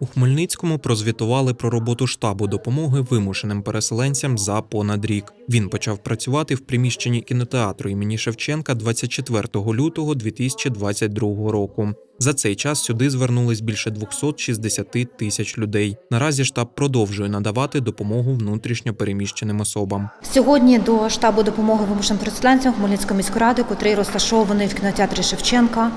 У Хмельницькому прозвітували про роботу штабу допомоги вимушеним переселенцям за понад рік. Він почав працювати в приміщенні кінотеатру імені Шевченка 24 лютого 2022 року. За цей час сюди звернулись більше 260 тисяч людей. Наразі штаб продовжує надавати допомогу внутрішньо переміщеним особам. Сьогодні до штабу допомоги вимушеним переселенцям Хмельницької міської ради, котрий розташований в кінотеатрі Шевченка,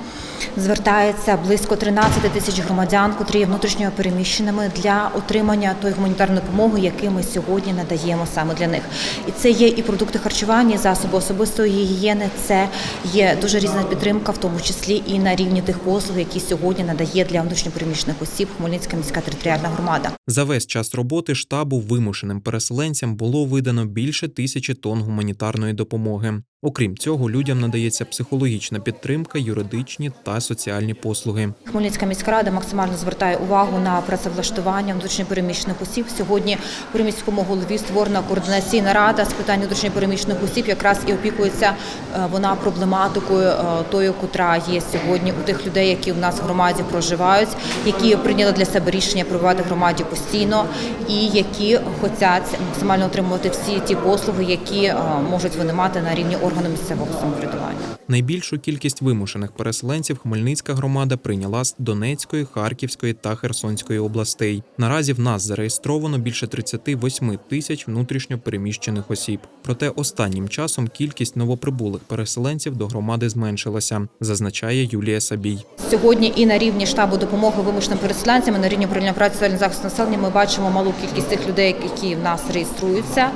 звертається близько 13 тисяч громадян, котрі є внутрішньо переміщеними для отримання тої гуманітарної допомоги, яку ми сьогодні надаємо саме для них. І це є і продукти харчування, і засоби особистої гігієни. Це є дуже різна підтримка, в тому числі і на рівні тих послуг, які сьогодні надає для внутрішньопереміщених осіб Хмельницька міська територіальна громада. За весь час роботи штабу вимушеним переселенцям було видано більше тисячі тонн гуманітарної допомоги. Окрім цього, людям надається психологічна підтримка, юридичні та соціальні послуги. Хмельницька міська рада максимально звертає увагу на працевлаштування внутрішньопереміщених осіб. Сьогодні при міському голові створена координаційна рада з питань внутрішньопереміщених осіб. Якраз і опікується е, вона проблематикою е, тою, котра є сьогодні у тих людей, які в нас в громаді проживають, які прийняли для себе рішення прибувати в громаді постійно, і які хочуть максимально отримувати всі ті послуги, які е, можуть вони мати на рівні органу місцевого самоврядування. Найбільшу кількість вимушених переселенців Хмельницька громада прийняла з Донецької, Харківської та Херсонської областей. Наразі в нас зареєстровано більше 38 тисяч внутрішньо переміщених осіб. Проте останнім часом кількість новоприбулих переселенців до громади зменшилася, зазначає Юлія Сабій. Сьогодні і на рівні штабу допомоги вимушеним переселенцям, і на рівні управління праці соціального захисту населення ми бачимо малу кількість тих людей, які в нас реєструються.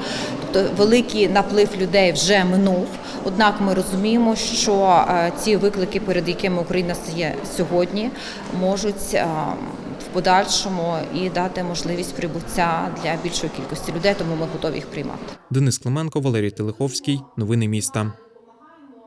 Тобто великий наплив людей вже минув. Однак ми розуміємо, що е, ці виклики, перед якими Україна стає сьогодні, можуть е, в подальшому і дати можливість прибуття для більшої кількості людей, тому ми готові їх приймати. Денис Клименко, Валерій Телеховський. Новини міста.